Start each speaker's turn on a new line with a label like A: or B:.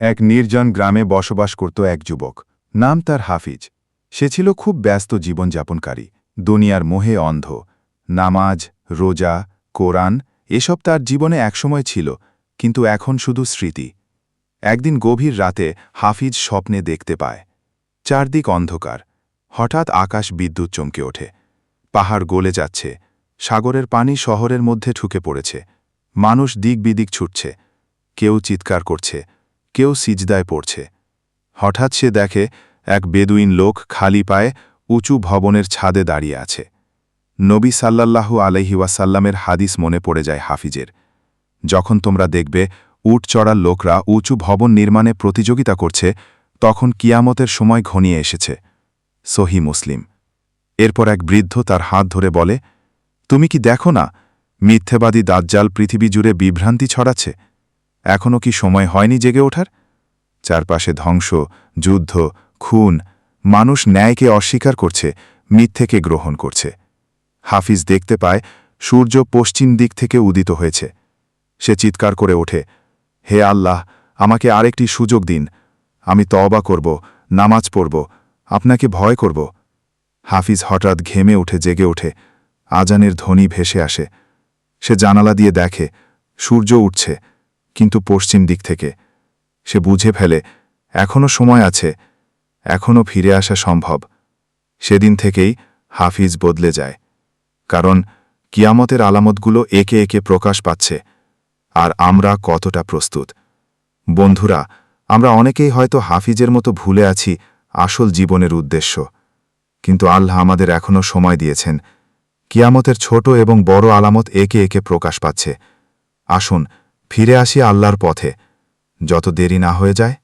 A: এক নির্জন গ্রামে বসবাস করত এক যুবক। নাম তার হাফিজ। সে ছিল খুব ব্যস্ত জীবনযাপনকারী। দুনিয়ার মোহে অন্ধ। নামাজ, রোজা, কোরআন এসব তার জীবনে একসময় ছিল, কিন্তু এখন শুধু স্মৃতি। একদিন গভীর রাতে হাফিজ স্বপ্নে দেখতে পায়। চারদিক অন্ধকার। হঠাৎ আকাশ বিদ্যুৎ চমকে ওঠে। পাহাড় গলে যাচ্ছে। সাগরের পানি শহরের মধ্যে ঠুকে পড়েছে। মানুষ দিক বিদিক ছুটছে। কেউ চিৎকার করছে। কেউ সিজদায় পড়ছে। হঠাৎ সে দেখে এক বেদুইন লোক খালি পায়ে উঁচু ভবনের ছাদে দাঁড়িয়ে আছে। নবী সাল্লাল্লাহু আলহি ওয়াসাল্লামের হাদিস মনে পড়ে যায় হাফিজের। যখন তোমরা দেখবে উট চড়ার লোকরা উঁচু ভবন নির্মাণে প্রতিযোগিতা করছে, তখন কিয়ামতের সময় ঘনিয়ে এসেছে। সহি মুসলিম। এরপর এক বৃদ্ধ তার হাত ধরে বলে, তুমি কি দেখো না মিথ্যেবাদী দাজ্জাল পৃথিবী জুড়ে বিভ্রান্তি ছড়াচ্ছে? এখনও কি সময় হয়নি জেগে ওঠার? চারপাশে ধ্বংস, যুদ্ধ, খুন, মানুষ ন্যায়কে অস্বীকার করছে, মিথ্যেকে গ্রহণ করছে। হাফিজ দেখতে পায়, সূর্য পশ্চিম দিক থেকে উদিত হয়েছে। সে চিৎকার করে ওঠে, হে আল্লাহ, আমাকে আরেকটি সুযোগ দিন। আমি তবা করব, নামাজ পড়ব, আপনাকে ভয় করব। হাফিজ হঠাৎ ঘেমে উঠে জেগে ওঠে, আজানের ধ্বনি ভেসে আসে। সে জানালা দিয়ে দেখে, সূর্য উঠছে। কিন্তু পশ্চিম দিক থেকে। সে বুঝে ফেলে এখনও সময় আছে এখনও ফিরে আসা সম্ভব। সেদিন থেকেই হাফিজ বদলে যায়, কারণ কিয়ামতের আলামতগুলো একে একে প্রকাশ পাচ্ছে, আর আমরা কতটা প্রস্তুত। বন্ধুরা, আমরা অনেকেই হয়তো হাফিজের মতো ভুলে আছি আসল জীবনের উদ্দেশ্য, কিন্তু আল্লাহ আমাদের এখনও সময় দিয়েছেন। কিয়ামতের ছোট এবং বড় আলামত একে একে প্রকাশ পাচ্ছে। আসুন ফিরে আসি আল্লাহর পথে যত দেরি না হয়ে যায়